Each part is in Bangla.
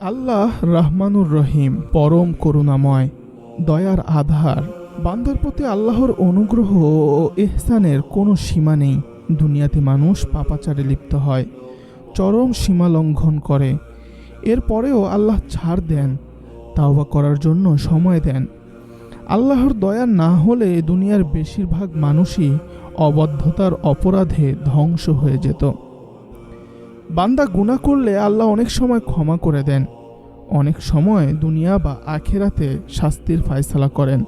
আল্লাহ রহমানুর রহিম, পরম করুণাময়, দয়ার আধার। বান্দার প্রতি আল্লাহর অনুগ্রহ ও ইহসানের কোনো সীমা নেই। দুনিয়াতে মানুষ পাপাচারে লিপ্ত হয়, চরম সীমা লঙ্ঘন করে। এরপরেও আল্লাহ ছাড় দেন, তাওবা করার জন্য সময় দেন। আল্লাহর দয়া না হলে দুনিয়ার বেশিরভাগ মানুষই অবদ্ধতার অপরাধে ধ্বংস হয়ে যেত। বান্দা গুনাহ করলে আল্লাহ অনেক সময় ক্ষমা করে দেন। অনেক সময় দুনিয়া বা আখেরাতে শাস্তির ফায়সালা করেন।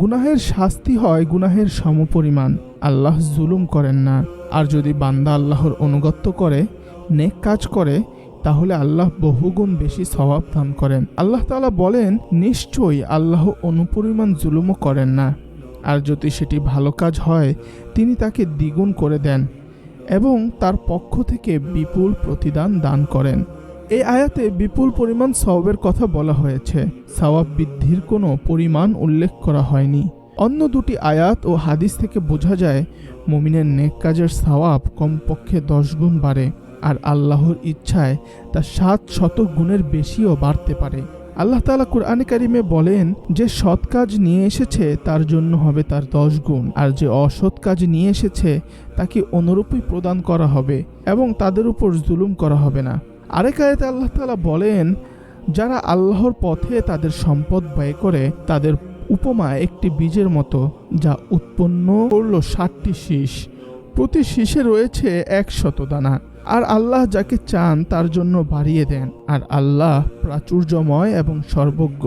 গুনাহের শাস্তি হয় গুনাহের সমপরিমাণ। আল্লাহ জুলুম করেন না। আর যদি বান্দা আল্লাহর অনুগত্য করে, নেক কাজ করে, তাহলে আল্লাহ বহুগুণ বেশি স্বভাব দান করেন। আল্লাহ তাআলা বলেন, নিশ্চয়ই আল্লাহ অনুপরিমাণ জুলুমও করেন না। আর যদি সেটি ভালো কাজ হয়, তিনি তাকে দ্বিগুণ করে দেন। এবং তার পক্ষ থেকে বিপুল প্রতিদান দান করেন। এই আয়াতে বিপুল পরিমাণ সওয়াবের কথা বলা হয়েছে। সওয়াব বৃদ্ধির কোনো পরিমাণ উল্লেখ করা হয়নি। অন্য দুটি আয়াত ও হাদিস থেকে বোঝা যায়, মমিনের নেক কাজের সওয়াব কমপক্ষে দশ গুণ বাড়ে, আর আল্লাহর ইচ্ছায় তা সাত শত গুণের বেশিও বাড়তে পারে। আল্লাহ তালা কুরআনে কারিমে বলেন, যে সৎ কাজ নিয়ে এসেছে, তার জন্য হবে তার দশ গুণ। আর যে অসৎ কাজ নিয়ে এসেছে, তাকে অনুরূপই প্রদান করা হবে এবং তাদের উপর জুলুম করা হবে না। আরেক আয়াতে আল্লাহ তাআলা বলেন, যারা আল্লাহর পথে তাদের সম্পদ ব্যয় করে, তাদের উপমা একটি বীজের মতো, যা উৎপন্ন করল ষাটটি শীষ। প্রতি শীষে রয়েছে একশত দানা। আর আল্লাহ যাকে চান তার জন্য বাড়িয়ে দেন। আর আল্লাহ প্রাচুর্যময় এবং সর্বজ্ঞ।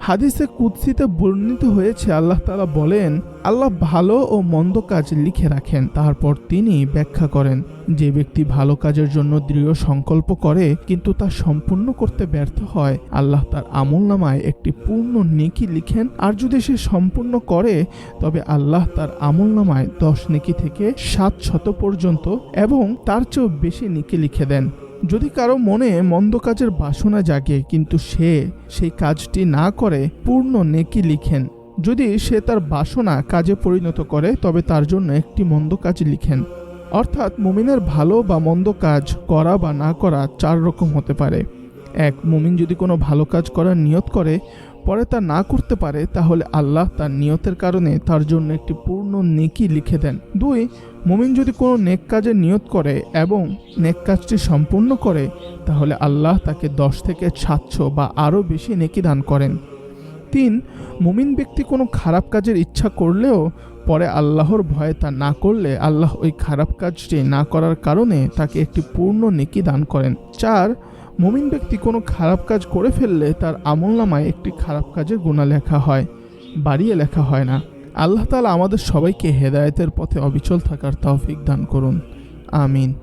হাদিসে কুৎসিতে বর্ণিত হয়েছে, আল্লাহ তালা বলেন, আল্লাহ ভালো ও মন্দ কাজ লিখে রাখেন, তারপর তিনি ব্যাখ্যা করেন, যে ব্যক্তি ভালো কাজের জন্য দৃঢ় সংকল্প করে, কিন্তু তা সম্পূর্ণ করতে ব্যর্থ হয়, আল্লাহ তার আমল নামায় একটি পূর্ণ নেকি লিখেন, আর যদি সে সম্পূর্ণ করে, তবে আল্লাহ তার আমল নামায় দশ নেকি থেকে সাত শত পর্যন্ত, এবং তার চেয়েও বেশি নেকি লিখে দেন। যদি কারও মনে মন্দ কাজের বাসনা জাগে, কিন্তু সে সেই কাজটি না করে, পূর্ণ নেকি লিখেন। যদি সে তার বাসনা কাজে পরিণত করে, তবে তার জন্য একটি মন্দ কাজ লিখেন। অর্থাৎ মুমিনের ভালো বা মন্দ কাজ করা বা না করা চার রকম হতে পারে। এক, মুমিন যদি কোনো ভালো কাজ করার নিয়ত করে পরে তা না করতে পারে, তাহলে আল্লাহ তার নিয়তের কারণে তার জন্য একটি পূর্ণ নেকি লিখে দেন। দুই, মুমিন যদি কোনো নেক কাজের নিয়ত করে এবং নেক কাজটি সম্পূর্ণ করে, তাহলে আল্লাহ তাকে দশ থেকে সাতশো বা আরও বেশি নেকি দান করেন। তিন, মুমিন ব্যক্তি কোনো খারাপ কাজের ইচ্ছা করলেও পরে আল্লাহর ভয়ে তা না করলে আল্লাহ ওই খারাপ কাজটি না করার কারণে তাকে একটি পূর্ণ নেকি দান করেন। চার মুমিন ব্যক্তি কোনো খারাপ কাজ করে ফেললে তার আমলনামায় একটি খারাপ কাজের গুণা লেখা হয়, বাড়িয়ে লেখা হয় না। আল্লাহ তালা আমাদের সবাইকে হেদায়তের পথে অবিচল থাকার তৌফিক দান করুন। আমিন।